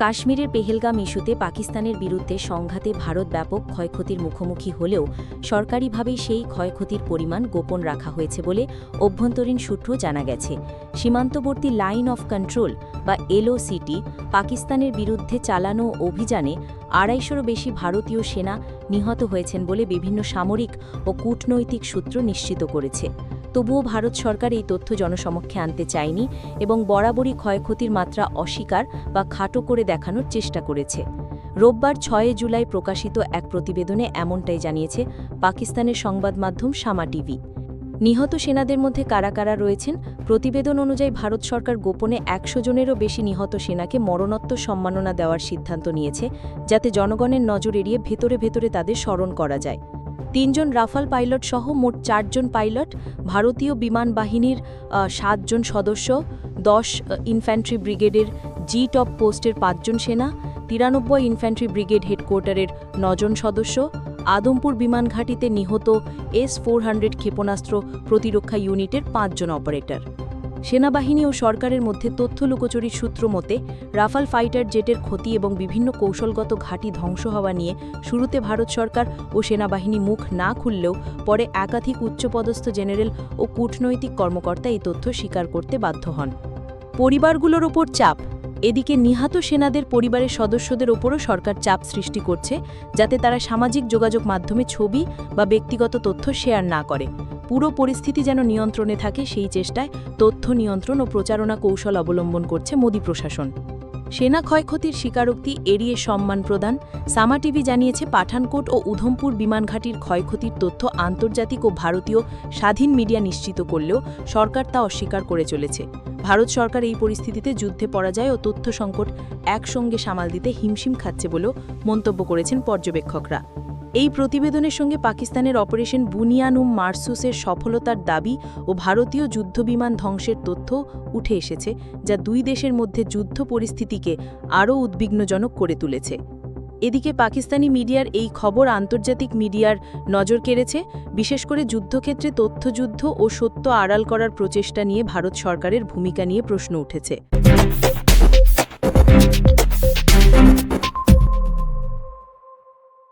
কাশ্মীরের পেহেলগাম ইস্যুতে পাকিস্তানের বিরুদ্ধে সংঘাতে ভারত ব্যাপক ক্ষয়ক্ষতির মুখোমুখি হলেও সরকারিভাবেই সেই ক্ষয়ক্ষতির পরিমাণ গোপন রাখা হয়েছে বলে অভ্যন্তরীণ সূত্র জানা গেছে। সীমান্তবর্তী লাইন অফ কন্ট্রোল বা এলওসিটি পাকিস্তানের বিরুদ্ধে চালানো অভিযানে আড়াইশোরও বেশি ভারতীয় সেনা নিহত হয়েছেন বলে বিভিন্ন সামরিক ও কূটনৈতিক সূত্র নিশ্চিত করেছে। তবুও ভারত সরকার এই তথ্য জনসমক্ষে আনতে চায়নি এবং বরাবরই ক্ষয়ক্ষতির মাত্রা অস্বীকার বা খাটো করে দেখানোর চেষ্টা করেছে। রোববার ছয় জুলাই প্রকাশিত এক প্রতিবেদনে এমনটাই জানিয়েছে পাকিস্তানের সংবাদ মাধ্যম সামা টিভি। নিহত সেনাদের মধ্যে কারা কারা রয়েছেন? প্রতিবেদন অনুযায়ী ভারত সরকার গোপনে একশো জনেরও বেশি নিহত সেনাকে মরণোত্তর সম্মাননা দেওয়ার সিদ্ধান্ত নিয়েছে, যাতে জনগণের নজর এড়িয়ে ভেতরে ভেতরে তাদের স্মরণ করা যায়। তিনজন রাফাল পাইলট সহ মোট চারজন পাইলট, ভারতীয় বিমান বাহিনীর সাতজন সদস্য, দশ ইনফ্যান্ট্রি ব্রিগেডের জি টপ পোস্টের পাঁচজন সেনা, তিরানব্বই ইনফ্যান্ট্রি ব্রিগেড হেডকোয়ার্টারের নজন সদস্য, আদমপুর বিমান ঘাঁটিতে নিহত এস ফোর হান্ড্রেড ক্ষেপণাস্ত্র প্রতিরক্ষা ইউনিটের পাঁচজন অপারেটর সেনাবাহিনী ও সরকারের মধ্যে তথ্য লুকোচুরির সূত্র মতে, রাফাল ফাইটার জেটের ক্ষতি এবং বিভিন্ন কৌশলগত ঘাঁটি ধ্বংস হওয়া নিয়ে শুরুতে ভারত সরকার ও সেনাবাহিনী মুখ না খুললেও পরে একাধিক উচ্চপদস্থ জেনারেল ও কূটনৈতিক কর্মকর্তা এই তথ্য স্বীকার করতে বাধ্য হন। পরিবারগুলোর ওপর চাপ। এদিকে নিহত সেনাদের পরিবারের সদস্যদের ওপরও সরকার চাপ সৃষ্টি করছে, যাতে তারা সামাজিক যোগাযোগ মাধ্যমে ছবি বা ব্যক্তিগত তথ্য শেয়ার না করে। পুরো পরিস্থিতি যেন নিয়ন্ত্রণে থাকে, সেই চেষ্টায় তথ্য নিয়ন্ত্রণ ও প্রচারণা কৌশল অবলম্বন করছে মোদী প্রশাসন। সেনা ক্ষয়ক্ষতির স্বীকারোক্তি এড়িয়ে সম্মান প্রদান, সামা টিভি জানিয়েছে পাঠানকোট ও উধমপুর বিমানঘাটির ক্ষয়ক্ষতির তথ্য আন্তর্জাতিক ও ভারতীয় স্বাধীন মিডিয়া নিশ্চিত করলেও সরকার তা অস্বীকার করে চলেছে। ভারত সরকার এই পরিস্থিতিতে যুদ্ধে পরাজয় ও তথ্য সংকট একসঙ্গে সামাল দিতে হিমশিম খাচ্ছে বলেও মন্তব্য করেছেন পর্যবেক্ষকরা। এই প্রতিবেদনের সঙ্গে পাকিস্তানের অপারেশন বুনিয়ানুম মার্সুসের সফলতার দাবি ও ভারতীয় যুদ্ধবিমান ধ্বংসের তথ্য উঠে এসেছে, যা দুই দেশের মধ্যে যুদ্ধ পরিস্থিতিকে আরও উদ্বিগ্নজনক করে তুলেছে। এদিকে পাকিস্তানি মিডিয়ার এই খবর আন্তর্জাতিক মিডিয়ার নজর কেড়েছে, বিশেষ করে যুদ্ধক্ষেত্রে তথ্যযুদ্ধ ও সত্য আড়াল করার প্রচেষ্টা নিয়ে ভারত সরকারের ভূমিকা নিয়ে প্রশ্ন উঠেছে।